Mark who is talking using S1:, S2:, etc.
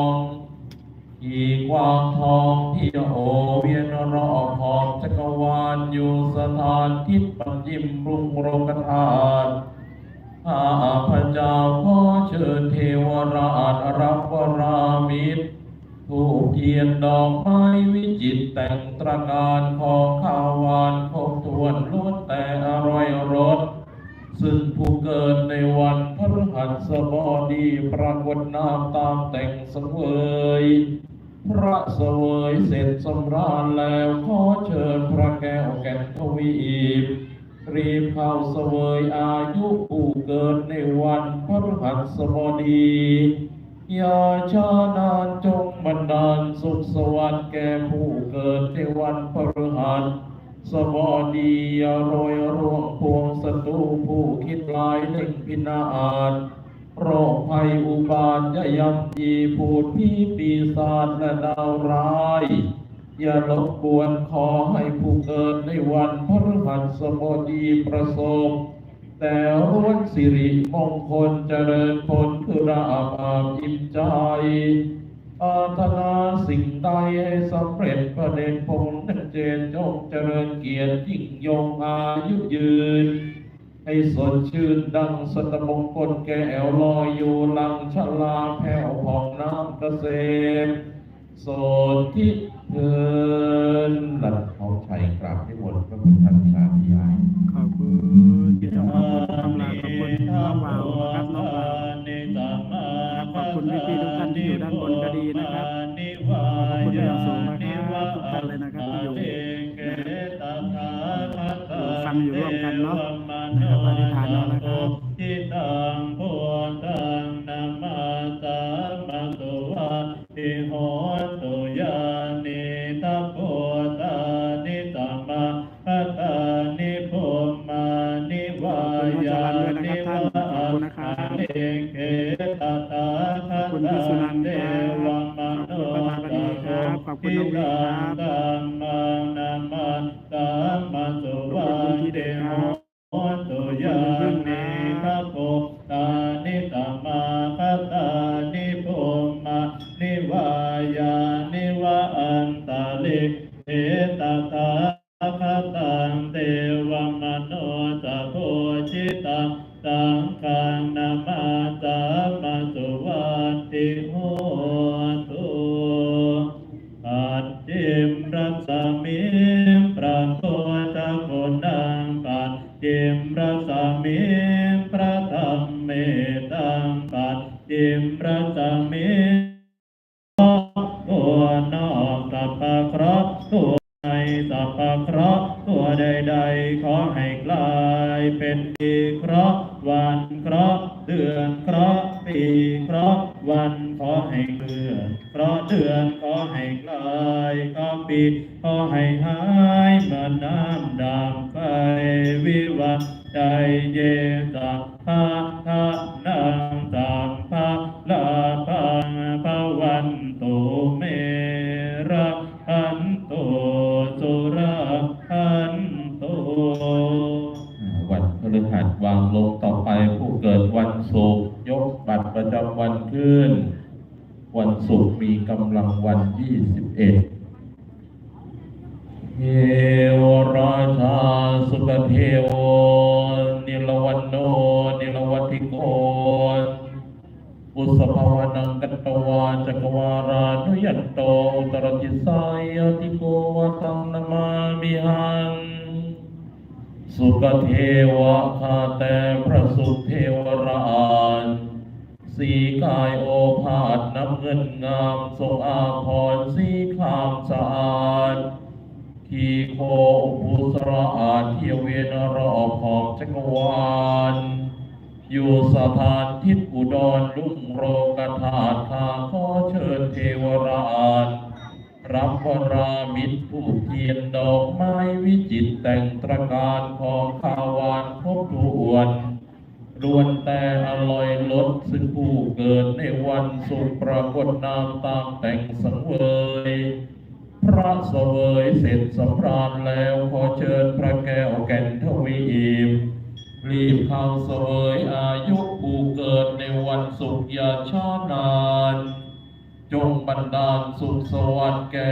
S1: องีกวางทองที่โอเวียนรอบหอบจักรวาลอยู่สถานทิศปัญญิมรุงโรกธาตุข้าพเจ้าขอเชิญเทวราชรับวรามิตรถูกเทียนดอกไม้วิจิตรแต่งตระการของข้าวหวานครบถ้วนล้วนแต่อร่อยรส ซึ่งผู้เกิดในวันพฤหัสบดีปรากฏนามตามแต่งเสวย พระเสวยเสร็จสำราญแล้วขอเชิญพระแก้วแก่นทวีปรีบเข้าเสวยอายุผู้เกิดในวันพฤหัสบดียาชานานจงบันดาลสุขสวัสดิ์แก่ผู้เกิดในวันพฤหัส สบดีอย่าโรยร่วงพวงศัตรูผู้คิดลายเล่งพินาศโรคภัยอุบาทยยำยีพูดผีปีศาจและดาวร้าย อย่าลบกวนขอให้ผู้เกิดในวันพฤหัสบดีประสบแต่ร้วนสิริมงคลเจริญผลคือราบอาบอิ่มใจ อาธนาสิ่งใดให้สำเร็จประเด็นผลนั่นเจนจงเจริญเกียรติยิ่งยงอายุยืน ให้สดชื่นดังสตมงคลแก้วลอยอยู่หลังชลาแผ่วผ่องน้ำกเกษมโสดที่เทินหลัดของชัยกราบให้หมดพระพุทธท่าสาธุยาย
S2: ขอบคุณพี่จอมขอบคุณคำลาขอบคุณน้องวาวนะครับน้องวาวนะครับขอบคุณพี่ๆทุกท่านที่อยู่ด้านบน นะครับขอบคุณอย่างสูงนะครับทุกท่านเลยนะครับที่อยู่ฟังอยู่ร่วมกันเนาะนะครับ คุณพี่สุนันท์ครับ
S1: เทวมโน
S2: ขอบคุณประธานบดีครับขอบคุณน้องวิครับ
S1: ตัมมังนามาสามาตุวะติโหโหตุยานิทัพโพตานิตมาคัตตานิภูมานิวายานิวะอันตาลิเอตตาคัตตังเทวมโนจะโพชิตังสังฆังนามา จิมรัสมิพระธรรมเมตังปัจจิมรัสมิตัวนอกสัพพะเคราะห์ตัวในสัพพะเคราะห์ตัวใดๆขอให้กลายเป็นปีเคราะห์วันเคราะห์เดือนเคราะห์ปีเคราะห์วันขอให้เดือนเคราะห์เดือนขอให้กลายขอปีขอให้หายเหมือนน้ำดำไปวิวัฒ ใจเยสัพพะทะนังสัมภะลาพังภวันตุเมระหันตุสุระหันตุวันพฤหัสวางลงต่อไปผู้เกิดวันศุกร์ยกบัตรประจำวันขึ้น วันศุกร์มีกำลังวัน21เอ็ดเทวราชาสุขเทว ปุสภาวนังกัตตวาจักวารานุยันโตตรจิสายติโกวตังนามามิหังสุขเทวะข้าแต่พระสุเทวราชสีกายโอภาสน้ำเงินงามทรงอาพรณ์สีครามสะอาดทีโคอุปสระอาเทียเวนรอบขอบจักรวาล อยู่สถานทิศอุดรลุ่งโรกธาตุข้าขอเชิญเทวราชรับวรามิตรผู้เทียนดอกไม้วิจิตรแต่งตระการของข้าวานครบถ้วนล้วนแต่อร่อยล้นซึ่งผู้เกิดในวันสุขปรากฏนามตามแต่งสังเวย พระเสวยเสร็จสำราญแล้วขอเชิญพระแก้วแก่นทวีป รีบเข้าเสวยอายุผู้เกิดในวันสุขอย่าช้านาน จงบันดาลสุขสวัสดิ์แก่